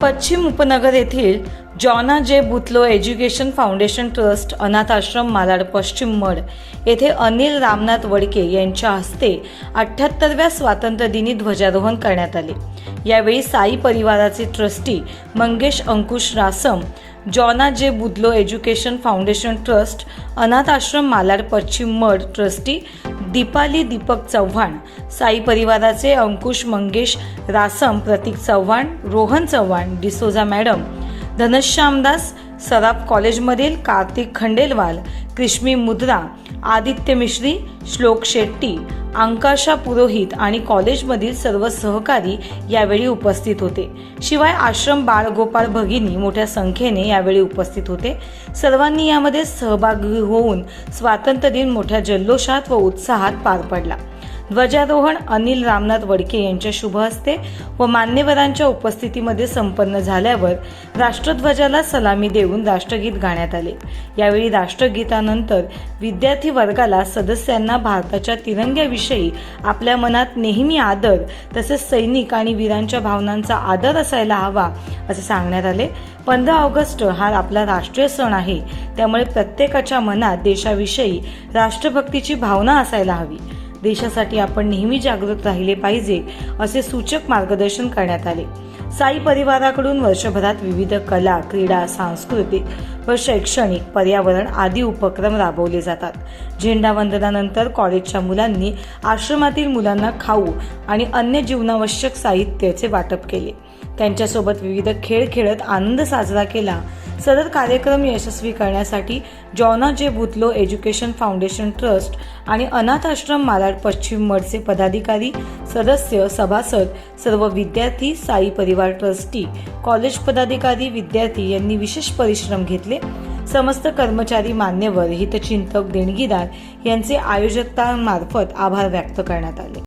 पश्चिम उपनगर येथील जॉना जे बुतलो एज्युकेशन फाउंडेशन ट्रस्ट अनाथ आश्रम मालाड पश्चिम मड येथे अनिल रामनाथ वडके यांच्या हस्ते अठ्ठ्याहत्तरव्या स्वातंत्र्यदिनी ध्वजारोहण करण्यात आले. यावेळी साई परिवाराचे ट्रस्टी मंगेश अंकुश रासम जॉना जे बुदलो एज्युकेशन फाउंडेशन ट्रस्ट अनाथ आश्रम मालाड पश्चिम मड ट्रस्टी दीपाली दीपक चव्हाण साई परिवाराचे अंकुश मंगेश रासम प्रतीक चव्हाण रोहन चव्हाण डिसोजा मॅडम धनश्यामदास सराफ कॉलेजमधील कार्तिक खंडेलवाल क्रिश्मी मुद्रा आदित्य मिश्री श्लोक शेट्टी अंकाशा पुरोहित आणि कॉलेजमधील सर्व सहकारी यावेळी उपस्थित होते. शिवाय आश्रम बाळगोपाळ भगिनी मोठ्या संख्येने यावेळी उपस्थित होते. सर्वांनी यामध्ये सहभागी होऊन स्वातंत्र्य दिन मोठ्या जल्लोषात व उत्साहात पार पडला. ध्वजारोहण अनिल रामनाथ वडके यांच्या शुभ हस्ते व मान्यवरांच्या उपस्थितीमध्ये संपन्न झाल्यावर राष्ट्रध्वजाला सलामी देऊन राष्ट्रगीत गाण्यात आले. यावेळी राष्ट्रगीतानंतर विद्यार्थी वर्गाला सदस्यांना भारताच्या तिरंग्याविषयी आपल्या मनात नेहमी आदर तसेच सैनिक आणि वीरांच्या भावनांचा आदर असायला हवा असे सांगण्यात आले. पंधरा ऑगस्ट हा आपला राष्ट्रीय सण आहे. त्यामुळे प्रत्येकाच्या मनात देशाविषयी राष्ट्रभक्तीची भावना असायला हवी. देशासाठी आपण नेहमी जागृत राहिले पाहिजे असे सूचक मार्गदर्शन करण्यात आले. साई परिवाराकडून वर्षभरात विविध कला क्रीडा सांस्कृतिक व शैक्षणिक पर्यावरण आदी उपक्रम राबवले जातात. झेंडावंदनानंतर कॉलेजच्या मुलांनी आश्रमातील मुलांना खाऊ आणि अन्य जीवनावश्यक साहित्याचे वाटप केले. त्यांच्यासोबत विविध खेळ खेळत आनंद साजरा केला सदर कार्यक्रम यशस्वी करण्यासाठी जॉना जे बुतलो एज्युकेशन फाउंडेशन ट्रस्ट आणि अनाथ आश्रम मालाड पश्चिम मडचे पदाधिकारी सदस्य सभासद सर्व विद्यार्थी साई परिवार ट्रस्टी कॉलेज पदाधिकारी विद्यार्थी यांनी विशेष परिश्रम घेतले. समस्त कर्मचारी मान्यवर हितचिंतक देणगीदार यांचे आयोजकांमार्फत आभार व्यक्त करण्यात आले.